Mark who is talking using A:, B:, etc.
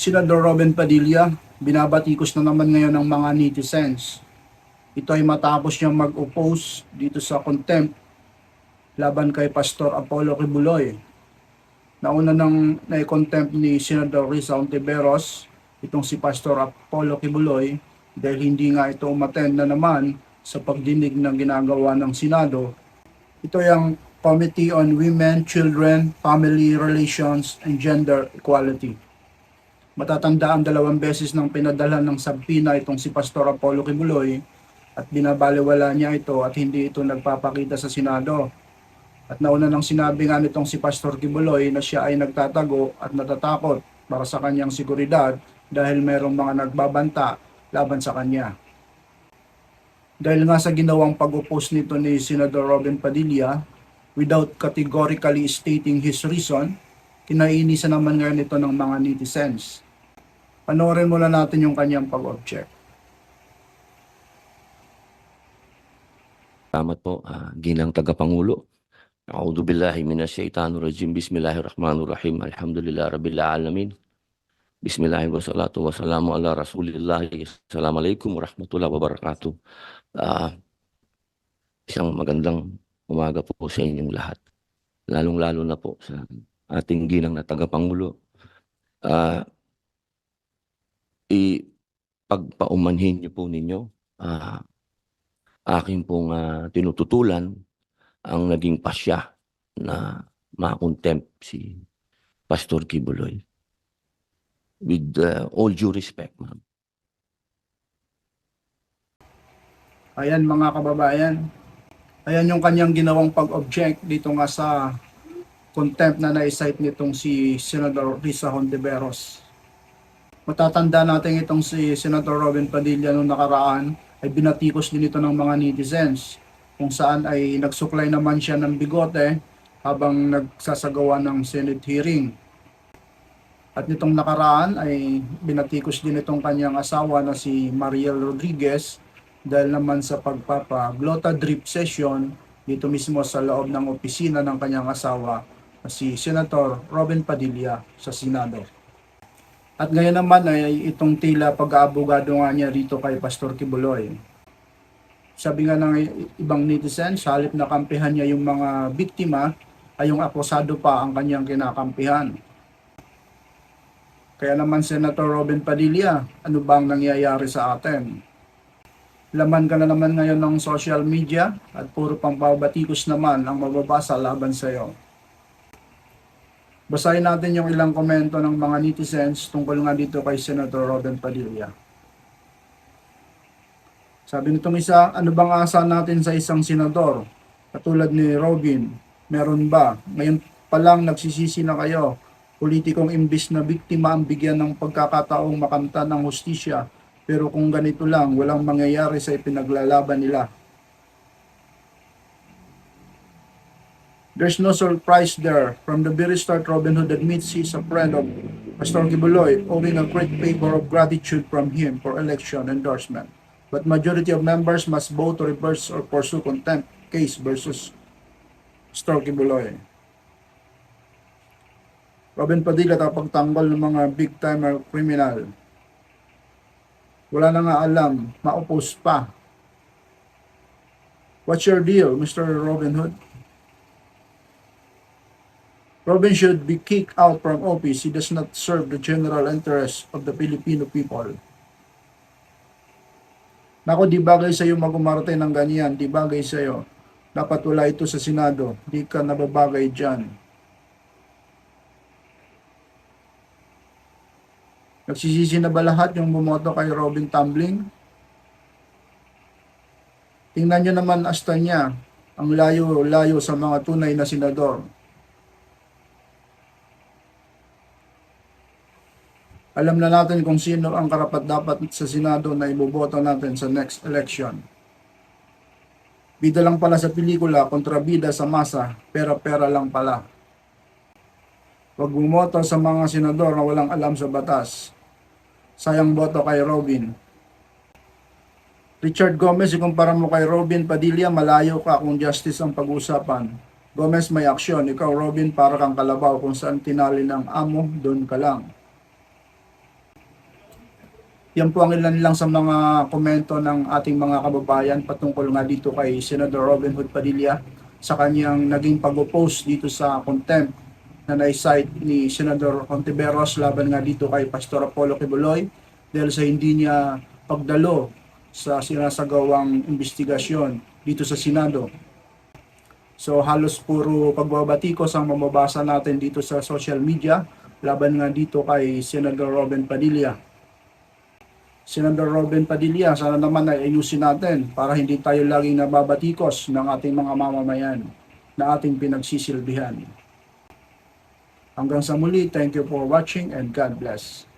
A: Senador Robin Padilla, binabatikos na naman ngayon ng mga netizens. Ito ay matapos niyang mag-oppose dito sa contempt laban kay Pastor Apollo Kibuloy. Nauna nang na-contempt ni Senador Risa Ontiveros itong si Pastor Apollo Kibuloy dahil hindi nga ito umattend na naman sa pagdinig ng ginagawa ng Senado. Ito yung Committee on Women, Children, Family Relations, and Gender Equality. Matatandaan dalawang beses nang pinadala ng sabpina itong si Pastor Apollo Kibuloy at binabaliwala niya ito at hindi ito nagpapakita sa Senado. At nauna nang sinabi nga nitong si Pastor Kibuloy na siya ay nagtatago at natatakot para sa kanyang seguridad dahil mayroong mga nagbabanta laban sa kanya. Dahil nga sa ginawang pag-oppose nito ni Senador Robin Padilla, without categorically stating his reason, kinainisan naman ngayon ito ng mga netizens. Panoorin muna natin yung kanyang pag-object.
B: Salamat po, ah, ginang tagapangulo. A'udhu billahi minasyaitanir rajim. Bismillahirrahmanirrahim. Alhamdulillah rabbil alamin. Bismillahirrahmanirrahim. Wassalatu wassalamu ala Rasulillah. Assalamualaikum warahmatullahi wabarakatuh. Ah, isang magandang umaga po sa inyong lahat. Lalong-lalo na po sa ating ginang na tagapangulo. Ah, i pagpaumanhin niyo po ninyo ah, aking pong ah, tinututulan ang naging pasya na makontempt si Pastor Kibuloy. With uh, all due respect, ma'am.
A: Ayan mga kababayan. Ayan yung kanyang ginawang pag-object dito nga sa contempt na na-cite nitong si Senador Risa Hontiveros. Matatanda natin itong si Senator Robin Padilla noong nakaraan ay binatikos din ito ng mga netizens kung saan ay nagsuklay naman siya ng bigote habang nagsasagawa ng Senate hearing. At nitong nakaraan ay binatikos din itong kanyang asawa na si Mariel Rodriguez dahil naman sa pagpapa-glota drip session dito mismo sa loob ng opisina ng kanyang asawa si Senator Robin Padilla sa Senado. At ngayon naman ay itong tila pag-aabogado nga niya rito kay Pastor Kibuloy. Sabi nga ng ibang netizen, sa halip na kampihan niya yung mga biktima, ay yung akusado pa ang kanyang kinakampihan. Kaya naman Senator Robin Padilla, ano bang nangyayari sa atin? Laman ka na naman ngayon ng social media at puro pambabatikos naman ang mababasa laban sa iyo. Basahin natin yung ilang komento ng mga netizens tungkol nga dito kay Senator Robin Padilla. Sabi nitong isa, ano bang asa natin sa isang senador? Katulad ni Robin, meron ba? Ngayon pa lang nagsisisi na kayo. Politikong imbis na biktima ang bigyan ng pagkakataong makamta ng hustisya. Pero kung ganito lang, walang mangyayari sa ipinaglalaban nila. There's no surprise there. From the very start, Robin Hood admits he's a friend of Pastor Kibuloy, owing a great favor of gratitude from him for election endorsement. But majority of members must vote to reverse or pursue contempt case versus Pastor Kibuloy. Robin Padilla tapagtanggol ng mga big timer criminal. Wala na nga alam, maupos pa. What's your deal, Mr. Robin Hood? Robin should be kicked out from office. He does not serve the general interest of the Filipino people. Nako, di bagay sa'yo magumarte ng ganyan. Di bagay sa'yo. Dapat wala ito sa Senado. Di ka nababagay dyan. Nagsisisi na ba lahat yung bumoto kay Robin Tumbling? Tingnan nyo naman asta niya ang layo-layo sa mga tunay na senador. Alam na natin kung sino ang karapat dapat sa Senado na iboboto natin sa next election. Bida lang pala sa pelikula kontra bida sa masa, pera-pera lang pala. Huwag bumoto sa mga senador na walang alam sa batas. Sayang boto kay Robin. Richard Gomez, ikumpara mo kay Robin Padilla, malayo ka kung justice ang pag-usapan. Gomez may aksyon, ikaw Robin para kang kalabaw kung saan tinali ng amo, doon ka lang. Yan po ang ilan lang sa mga komento ng ating mga kababayan patungkol nga dito kay Senator Robin Hood Padilla sa kanyang naging pag-oppose dito sa contempt na na-cite ni Senador Contiveros laban nga dito kay Pastor Apollo Kibuloy dahil sa hindi niya pagdalo sa sinasagawang investigasyon dito sa Senado. So halos puro pagbabatikos ang mababasa natin dito sa social media laban nga dito kay Senador Robin Padilla. Senador Robin Padilla, sana naman ay ayusin natin para hindi tayo laging nababatikos ng ating mga mamamayan na ating pinagsisilbihan. Hanggang sa muli, thank you for watching and God bless.